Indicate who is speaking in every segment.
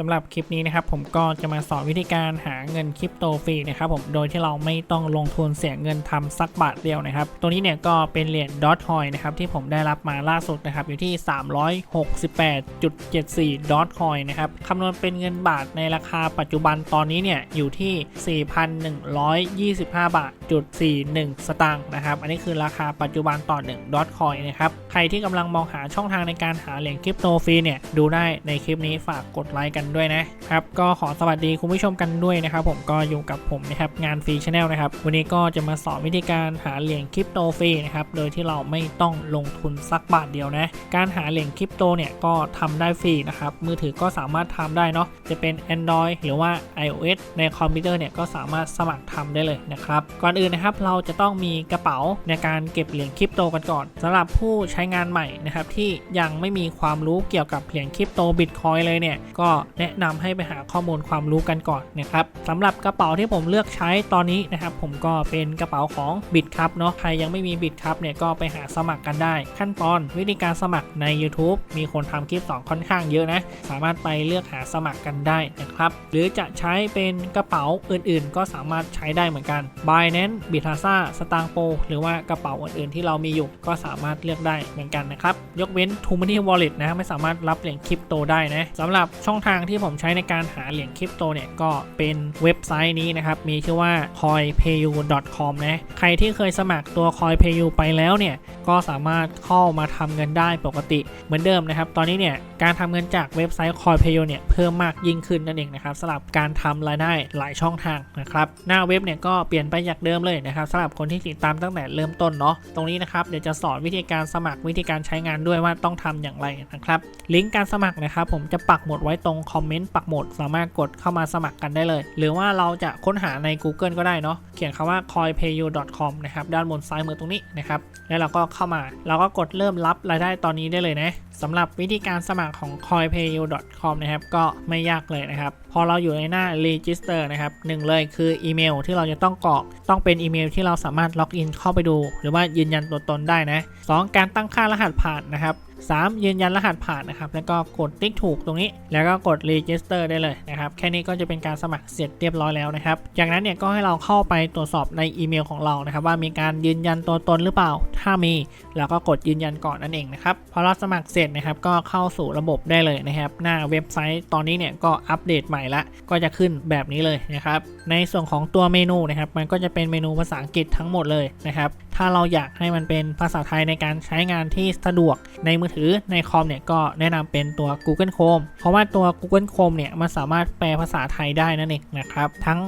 Speaker 1: สำหรับคลิปนี้นะครับผมก็จะมาสอนวิธีการหาเงินคริปโตฟรีนะครับผมโดยที่เราไม่ต้องลงทุนเสียเงินทำสักบาทเดียวนะครับ ตัวนี้เนี่ยก็เป็นเหรียญดอทคอยนะครับที่ผมได้รับมาล่าสุดนะครับอยู่ที่ 368.74ดอทคอยนะครับคำนวณเป็นเงินบาทในราคาปัจจุบันตอนนี้เนี่ยอยู่ที่ 4,125 บาท จุด41 สตางค์นะครับ อันนี้คือราคาปัจจุบันต่อ1ดอทคอยนะครับ ใครที่กำลังมองหาช่องทางในการหาเหรียญคริปโตฟรีเนี่ยดูได้ในคลิปนี้ฝากกดไลค์กันด้วยนะครับ ก็ขอสวัสดีคุณผู้ชมกันด้วยนะครับ ผมก็อยู่กับผมนะครับงานฟรีชาแนลนะครับ วันนี้ก็จะมาสอนวิธีการหาเหรียญคริปโตฟรีนะครับ โดยที่เราไม่ต้องลงทุนสักบาทเดียวนะ การหาเหรียญคริปโตเนี่ยก็ทำได้ฟรีนะครับ มือถือก็สามารถทำได้เนาะ จะเป็น Android หรือว่า iOS ในคอมพิวเตอร์เนี่ยก็สามารถสมัครทำได้เลยนะครับ ก่อนอื่นนะครับ เราจะต้องมีกระเป๋าในการเก็บเหรียญคริปโตกันก่อนสำหรับผู้ใช้งานใหม่นะครับที่ยังไม่มีความรู้เกี่ยวกับเหรียญคริปโตบิตคอยเลยเนี่ยก็แนะนำให้ไปหาข้อมูลความรู้กันก่อนนะครับสำหรับกระเป๋าที่ผมเลือกใช้ตอนนี้นะครับผมก็เป็นกระเป๋าของบิตครับเนาะใครยังไม่มีบิตครับเนี่ยก็ไปหาสมัครกันได้ ขั้นตอนวิธีการสมัครใน YouTube มีคนทำคลิปสอค่อนข้างเยอะนะสามารถไปเลือกหาสมัครกันได้นะครับหรือจะใช้เป็นกระเป๋าอื่นๆ ก็สามารถใช้ได้เหมือนกัน b i n a n c s a s t a n g p o หรือว่ากระเป๋าอื่นๆที่เรามีอยู่ก็สามารถเลือกได้เหมือนกันนะครับ ยกเว้น t o Money Wallet นะไม่สามารถรับเหรียญคริปโตได้นะสำหรับช่องทางที่ผมใช้ในการหาเหรียญคริปโตเนี่ยก็เป็นเว็บไซต์นี้นะครับ มีชื่อว่า coinpayu.com นะใครที่เคยสมัครตัว coinpayu ไปแล้วเนี่ยก็สามารถเข้ามาทำเงินได้ปกติเหมือนเดิมนะครับ ตอนนี้เนี่ยการทำเงินจากเว็บไซต์ coinpayu เนี่ยเพิ่มมากยิ่งขึ้นนั่นเองนะครับสำหรับการทำรายได้หลายช่องทางนะครับหน้าเว็บเนี่ยก็เปลี่ยนไปจากเดิมเลยนะครับสำหรับคนที่ติดตามตั้งแต่เริ่มต้นเนาะตรงนี้นะครับเดี๋ยวจะสอนวิธีการสมัครวิธีการใช้งานด้วยว่าต้องทำอย่างไรนะครับลิงก์การสมัครนะครับผมจะปักหมุดไว้ตรงคอมเมนต์ปักหมุดสามารถกดเข้ามาสมัครกันได้เลย หรือว่าเราจะค้นหาใน Google ก็ได้เนาะเขียนคำว่า coinpayu.com นะครับด้านบนซ้ายมือตรงนี้นะครับแล้วเราก็เข้ามา เราก็กดเริ่มรับรายได้ตอนนี้ได้เลยนะสำหรับวิธีการสมัครของ coinpayu.com นะครับก็ไม่ยากเลยนะครับพอเราอยู่ในหน้า register นะครับหนึ่งเลยคืออีเมลที่เราจะต้องกรอก ต้องเป็นอีเมลที่เราสามารถล็อกอินเข้าไปดู หรือว่ายืนยันตัวตนได้นะ 2 การตั้งค่ารหัสผ่านนะครับ 3 ยืนยันรหัสผ่านนะครับแล้วก็กดติ๊กถูกตรงนี้ แล้วก็กด register ได้เลยนะครับแค่นี้ก็จะเป็นการสมัครเสร็จเรียบร้อยแล้วนะครับจากนั้นเนี่ยก็ให้เราเข้าไปตรวจสอบในอีเมลของเรานะครับว่ามีการยืนยันตัวตนหรือเปล่า ถ้ามีเราก็กดยืนยันก่อนนั่นเองนะครับพอเราสมัครเสร็จนะครับก็เข้าสู่ระบบได้เลยนะครับหน้าเว็บไซต์ตอนนี้เนี่ยก็อัปเดตใหม่ละก็จะขึ้นแบบนี้เลยนะครับในส่วนของตัวเมนูนะครับมันก็จะเป็นเมนูภาษาอังกฤษทั้งหมดเลยนะครับ ถ้าเราอยากให้มันเป็นภาษาไทยในการใช้งานที่สะดวกในมือถือในคอมเนี่ยก็แนะนำเป็นตัว Google Chrome เพราะว่าตัว Google Chrome เนี่ยมันสามารถแปลภาษาไทยได้นั่นเองนะครับทั้ง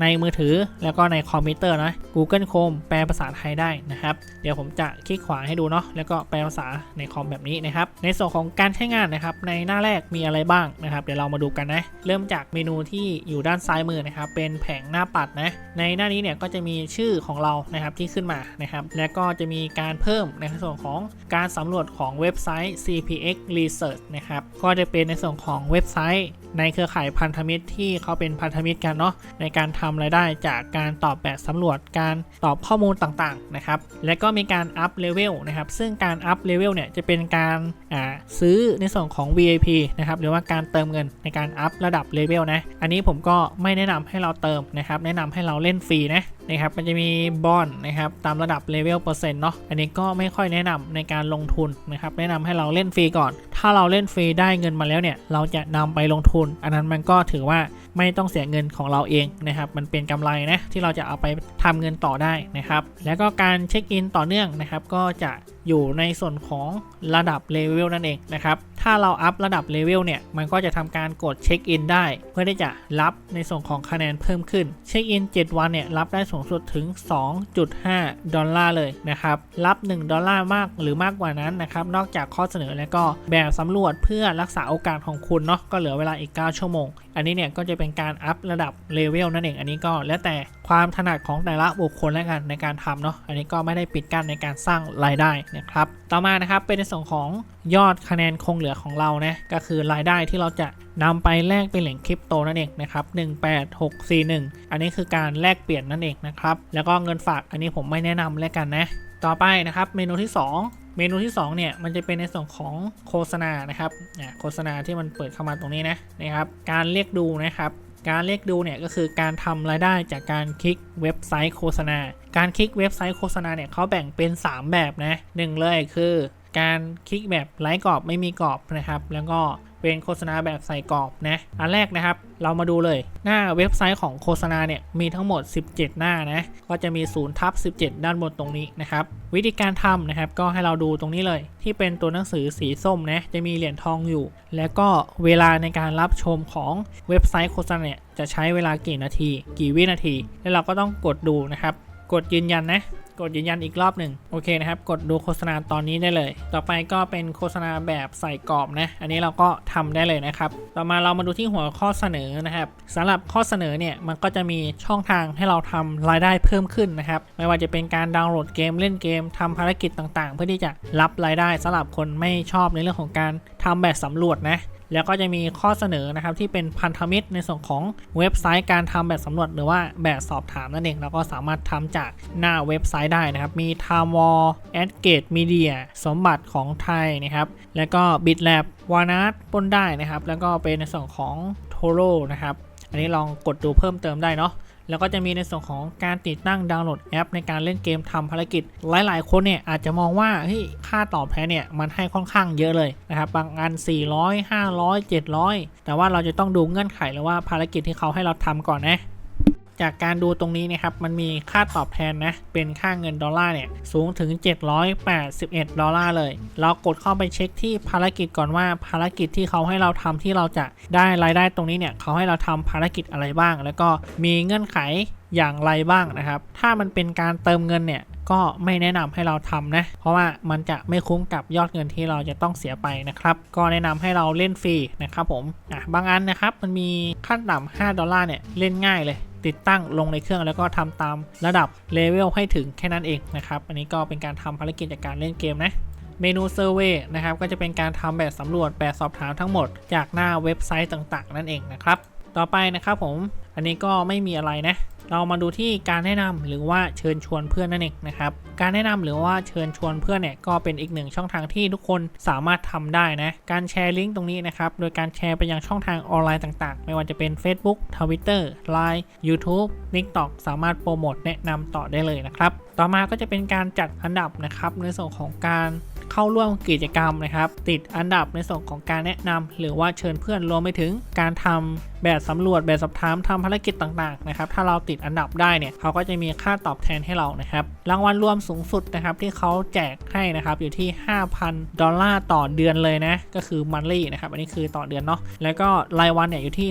Speaker 1: ในมือถือแล้วก็ในคอมพิวเตอร์นะ Google Chrome แปลภาษาไทยได้นะครับ เดี๋ยวผมจะคลิกขวาให้ดูเนาะแล้วก็แปลภาษาในคอมแบบนี้นะครับ ในส่วนของการใช้งานนะครับ ในหน้าแรกมีอะไรบ้างนะครับ เดี๋ยวเรามาดูกันนะ เริ่มจากเมนูที่อยู่ด้านซ้ายมือนะครับ เป็นแผงหน้าปัดนะ ในหน้านี้เนี่ยก็จะมีชื่อของเรานะครับที่ขึ้นมานะครับ แล้วก็จะมีการเพิ่มในส่วนของการสำรวจของเว็บไซต์ CPX Research นะครับ ก็จะเป็นในส่วนของเว็บไซต์ ในเครือข่ายพันธมิตรที่เขาเป็นพันธมิตรกันเนาะในการทำรายได้จากการตอบแบบสำรวจการตอบข้อมูลต่างๆนะครับและก็มีการอัพเลเวลนะครับซึ่งการอัพเลเวลเนี่ยจะเป็นการอ่าซื้อในส่วนของ VIP นะครับหรือว่าการเติมเงินในการอัพระดับเลเวลนะอันนี้ผมก็ไม่แนะนำให้เราเติมนะครับแนะนำให้เราเล่นฟรีนะ นะครับมันจะมีบอนนะครับตามระดับเลเวลเปอร์เซ็นต์เนาะอันนี้ก็ไม่ค่อยแนะนำในการลงทุนนะครับแนะนำให้เราเล่นฟรีก่อน ถ้าเราเล่นฟรีได้เงินมาแล้วเนี่ยเราจะนำไปลงทุน อันนั้นมันก็ถือว่าไม่ต้องเสียเงินของเราเองนะครับมันเป็นกำไรนะที่เราจะเอาไปทำเงินต่อได้นะครับแล้วก็การเช็คอินต่อเนื่องนะครับก็จะอยู่ในส่วนของระดับเลเวลนั่นเองนะครับถ้าเราอัพระดับเลเวลเนี่ยมันก็จะทำการกดเช็คอินได้ เพื่อที่จะรับในส่วนของคะแนนเพิ่มขึ้นเช็คอิน7วันเนี่ยรับได้สูงสุดถึง 2.5 ดอลลาร์เลยนะครับ รับ 1 ดอลลาร์มากหรือมากกว่านั้นนะครับ นอกจากข้อเสนอแล้วก็แบบสำรวจเพื่อรักษาโอกาสของคุณเนาะก็เหลือเวลาอีก 9 ชั่วโมง อันนี้เนี่ยก็จะเป็นการอัพระดับเลเวลนั่นเอง อันนี้ก็แล้วแต่ความถนัดของแต่ละบุคคลแล้วกันในการทำเนาะ อันนี้ก็ไม่ได้ปิดกั้นในการสร้างรายได้นะครับ ต่อมานะครับเป็นในส่วนของยอดคะแนนคงเหลือของเรานะก็คือรายได้ที่เราจะ นำไปแลกเป็นเหรียญคริปโตนั่นเองนะครับ18641 อันนี้คือการแลกเปลี่ยนนั่นเองนะครับแล้วก็เงินฝากอันนี้ผมไม่แนะนำแล้วกันนะ ต่อไปนะครับเมนูที่ 2เมนูที่2เนี่ยมันจะเป็นในส่วนของโฆษณานะครับโฆษณาที่มันเปิดเข้ามาตรงนี้นะนะครับการเรียกดูนะครับ การเรียกดูเนี่ยก็คือการทำรายได้จากการคลิกเว็บไซต์โฆษณา การคลิกเว็บไซต์โฆษณาเนี่ยเขาแบ่งเป็น 3 แบบนะหนึ่งเลยคือ การคลิกแบบไร้กรอบไม่มีกรอบนะครับ แล้วก็ เป็นโฆษณาแบบใส่กรอบนะ อันแรกนะครับ เรามาดูเลยหน้าเว็บไซต์ของโฆษณาเนี่ยมีทั้งหมด 17 หน้านะ ก็จะมี0ทับ17 ด้านบนตรงนี้นะครับ วิธีการทำนะครับก็ให้เราดูตรงนี้เลย ที่เป็นตัวหนังสือสีส้มนะจะมีเหรียญทองอยู่ แล้วก็เวลาในการรับชมของเว็บไซต์โฆษณาเนี่ยจะใช้เวลากี่นาที กี่วินาที แล้วเราก็ต้องกดดูนะครับ กดยืนยันนะ กดยืนยันอีกรอบหนึ่งโอเคนะครับ กดดูโฆษณาตอนนี้ได้เลย ต่อไปก็เป็นโฆษณาแบบใส่กรอบนะ อันนี้เราก็ทำได้เลยนะครับ ต่อมาเรามาดูที่หัวข้อเสนอนะครับสำหรับข้อเสนอเนี่ยมันก็จะมีช่องทางให้เราทำรายได้เพิ่มขึ้นนะครับ ไม่ว่าจะเป็นการดาวน์โหลดเกมเล่นเกมทำภารกิจต่างๆ เพื่อที่จะรับรายได้สำหรับคนไม่ชอบในเรื่องของการทำแบบสำรวจนะแล้วก็จะมีข้อเสนอนะครับที่เป็นพันธมิตรในส่วนของเว็บไซต์การทำแบบสำรวจหรือว่าแบบสอบถามนั่นเองเราก็สามารถทำจากหน้าเว็บไซต์ได้นะครับ มี t a m o r a d g a t e Media สมบัติของไทยนะครับ แล้วก็ BitLab วานา t ปนได้นะครับ แล้วก็เป็นในส่วนของ t o r o นะครับ อันนี้ลองกดดูเพิ่มเติมได้เนาะแล้วก็จะมีในส่วนของการติดตั้งดาวน์โหลดแอป ในการเล่นเกมทำภารกิจ หลาย ๆ คนเนี่ยอาจจะมองว่าเฮ้ยค่าตอบแทนเนี่ยมันให้ค่อนข้างเยอะเลยนะครับบางอัน 400 500 700 แต่ว่าเราจะต้องดูเงื่อนไขเลยว่าภารกิจที่เขาให้เราทำก่อนนะ จากการดูตรงนี้นะครับ มันมีค่าตอบแทนนะ เป็นค่าเงินดอลลาร์เนี่ย สูงถึง 781 ดอลลาร์เลย เรากดเข้าไปเช็คที่ภารกิจก่อนว่าภารกิจที่เขาให้เราทำที่เราจะได้รายได้ตรงนี้เนี่ย เขาให้เราทำภารกิจอะไรบ้าง แล้วก็มีเงื่อนไขอย่างไรบ้างนะครับ ถ้ามันเป็นการเติมเงินเนี่ยก็ไม่แนะนำให้เราทำนะ เพราะว่ามันจะไม่คุ้มกับยอดเงินที่เราจะต้องเสียไปนะครับ ก็แนะนำให้เราเล่นฟรีนะครับผม อะ บางอันนะครับ มันมีขั้นต่ำ5ดอลลาร์เนี่ย เล่นง่ายเลย ติดตั้งลงในเครื่องแล้วก็ทำตามระดับเลเวลให้ถึงแค่นั้นเองนะครับ อันนี้ก็เป็นการทำภารกิจจากการเล่นเกมนะเมนูเซอร์เวยนะครับก็จะเป็นการทำแบบสำรวจแบบสอบถามทั้งหมด จากหน้าเว็บไซต์ต่างๆ นั่นเองนะครับ ต่อไปนะครับผมอันนี้ก็ไม่มีอะไรนะ เรามาดูที่การแนะนำหรือว่าเชิญชวนเพื่อนนั่นเองนะครับ การแนะนำหรือว่าเชิญชวนเพื่อนเนี่ยก็เป็นอีกหนึ่งช่องทางที่ทุกคนสามารถทำได้นะ การแชร์ลิงก์ตรงนี้นะครับ โดยการแชร์ไปยังช่องทางออนไลน์ต่างๆ ไม่ว่าจะเป็น Facebook Twitter Line YouTube TikTok สามารถโปรโมทแนะนำต่อได้เลยนะครับ ต่อมาก็จะเป็นการจัดอันดับนะครับในส่วนของการ เข้าร่วมกิจกรรมนะครับ ติดอันดับในส่วนของการแนะนำหรือว่าเชิญเพื่อนรวมไปถึงการทำแบบสำรวจแบบสอบถามทำภารกิจต่างๆนะครับถ้าเราติดอันดับได้เนี่ยเขาก็จะมีค่าตอบแทนให้เรานะครับรางวัลรวมสูงสุดนะครับที่เขาแจกให้นะครับอยู่ที่ 5,000 ดอลลาร์ต่อเดือนเลยนะก็คือมันลี่นะครับอันนี้คือต่อเดือนเนาะแล้วก็รายวันเนี่ยอยู่ที่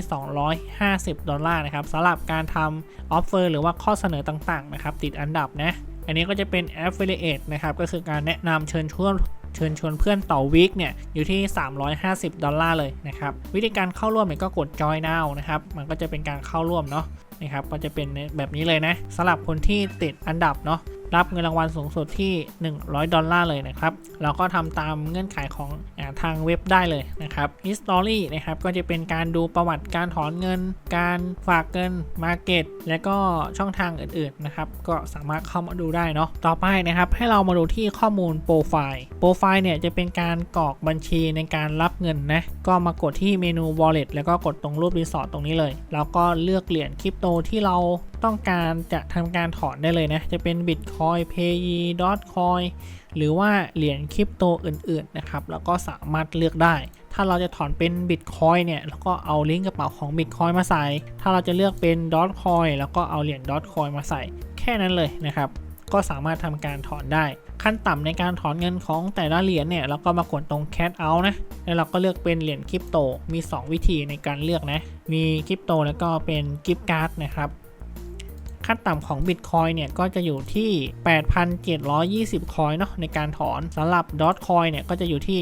Speaker 1: 250 ดอลลาร์นะครับสำหรับการทำออฟเฟอร์หรือว่าข้อเสนอต่างๆนะครับติดอันดับนะ อันนี้ก็จะเป็น affiliate นะครับ ก็คือการแนะนำเชิญชวนเชิญชวนเพื่อนต่อวีคเนี่ยอยู่ที่ 350 ดอลลาร์เลยนะครับ วิธีการเข้าร่วมเนี่ยก็กด join now นะครับ มันก็จะเป็นการเข้าร่วมเนาะนะครับก็จะเป็นแบบนี้เลยนะสำหรับคนที่ติดอันดับเนาะรับเงินรางวัลสูงสุดที่ 100 ดอลลาร์เลยนะครับ เราก็ทำตามเงื่อนไขของ ทางเว็บได้เลยนะครับ history นะครับก็จะเป็นการดูประวัติการถอนเงิน การฝากเงิน market และก็ช่องทางอื่นๆนะครับก็สามารถเข้ามาดูได้เนาะต่อไปนะครับให้เรามาดูที่ข้อมูลโปรไฟล์โปรไฟล์เนี่ยจะเป็นการกรอกบัญชีในการรับเงินนะก็มากดที่เมนู wallet แล้วก็กดตรงรูปรีสอร์ทตรงนี้เลยแล้วก็เลือกเหรียญคริปโตที่เรา ต้องการจะทำการถอนได้เลยนะ จะเป็น Bitcoin Paye Dogecoin หรือว่าเหรียญคริปโตอื่นๆนะครับ แล้วก็สามารถเลือกได้ ถ้าเราจะถอนเป็น Bitcoin เนี่ย แล้วก็เอาลิงก์กระเป๋าของ Bitcoin มาใส่ ถ้าเราจะเลือกเป็น Dogecoin แล้วก็เอาเหรียญ Dogecoin มาใส่ แค่นั้นเลยนะครับ ก็สามารถทำการถอนได้ขั้นต่ำในการถอนเงินของแต่ละเหรียญเนี่ยเราก็มากดตรง cash out นะ แล้วเราก็เลือกเป็นเหรียญคริปโต มี 2 วิธีในการเลือกนะ มีคริปโตแล้วก็เป็นกิฟต์การ์ดนะครับ ขั้นต่ำของ Bitcoin เนี่ยก็จะอยู่ที่ 8,720 คอยเนาะในการถอนสำหรับ Dogecoin เนี่ยก็จะอยู่ที่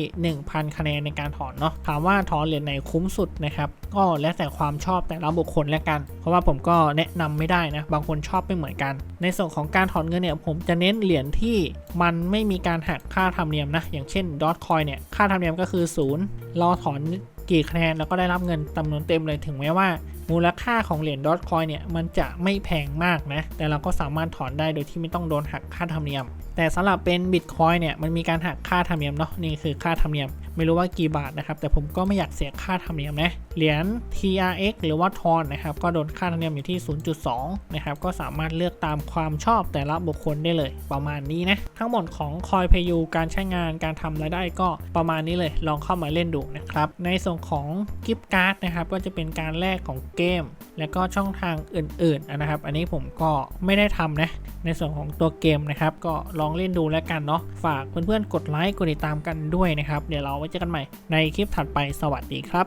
Speaker 1: 1,000 คะแนนในการถอนเนาะถามว่าถอนเหรียญไหนคุ้มสุดนะครับก็แล้วแต่ความชอบแต่ละบุคคลแล้วกัน เพราะว่าผมก็แนะนำไม่ได้นะ บางคนชอบไม่เหมือนกัน ในส่วนของการถอนเงินเนี่ยผมจะเน้นเหรียญที่มันไม่มีการหักค่าธรรมเนียมนะ อย่างเช่น Dogecoin เนี่ยค่าธรรมเนียมก็คือ0เราถอนกี่คะแนนแล้วก็ได้รับเงินจำนวนเต็มเลยถึงแม้ว่ามูลค่าของเหรียญดอทคอยเนี่ยมันจะไม่แพงมากนะ แต่เราก็สามารถถอนได้โดยที่ไม่ต้องโดนหักค่าธรรมเนียม แต่สำหรับเป็นบิตคอยเนี่ยมันมีการหักค่าธรรมเนียมเนาะนี่คือค่าธรรมเนียม ไม่รู้ว่ากี่บาทนะครับ แต่ผมก็ไม่อยากเสียค่าธรรมเนียมนะเหรียญ TRX หรือว่าทอนนะครับก็โดนค่าธรรมเนียมอยู่ที่ 0.2 นะครับก็สามารถเลือกตามความชอบแต่ละบุคคลได้เลย ประมาณนี้นะทั้งหมดของคอยเพยูการใช้งานการทำรายได้ก็ประมาณนี้เลย ลองเข้ามาเล่นดูนะครับในส่วนของกิฟต์การ์ดนะครับก็จะเป็นการแลกของเกม แล้วก็ช่องทางอื่นๆนะครับ อันนี้ผมก็ไม่ได้ทำนะ ในส่วนของตัวเกมนะครับ ก็ลองเล่นดูแล้วกันเนาะ ฝากเพื่อนๆ กดไลค์ กดติดตามกันด้วยนะครับ เดี๋ยวเราไว้เจอกันใหม่ในคลิปถัดไป สวัสดีครับ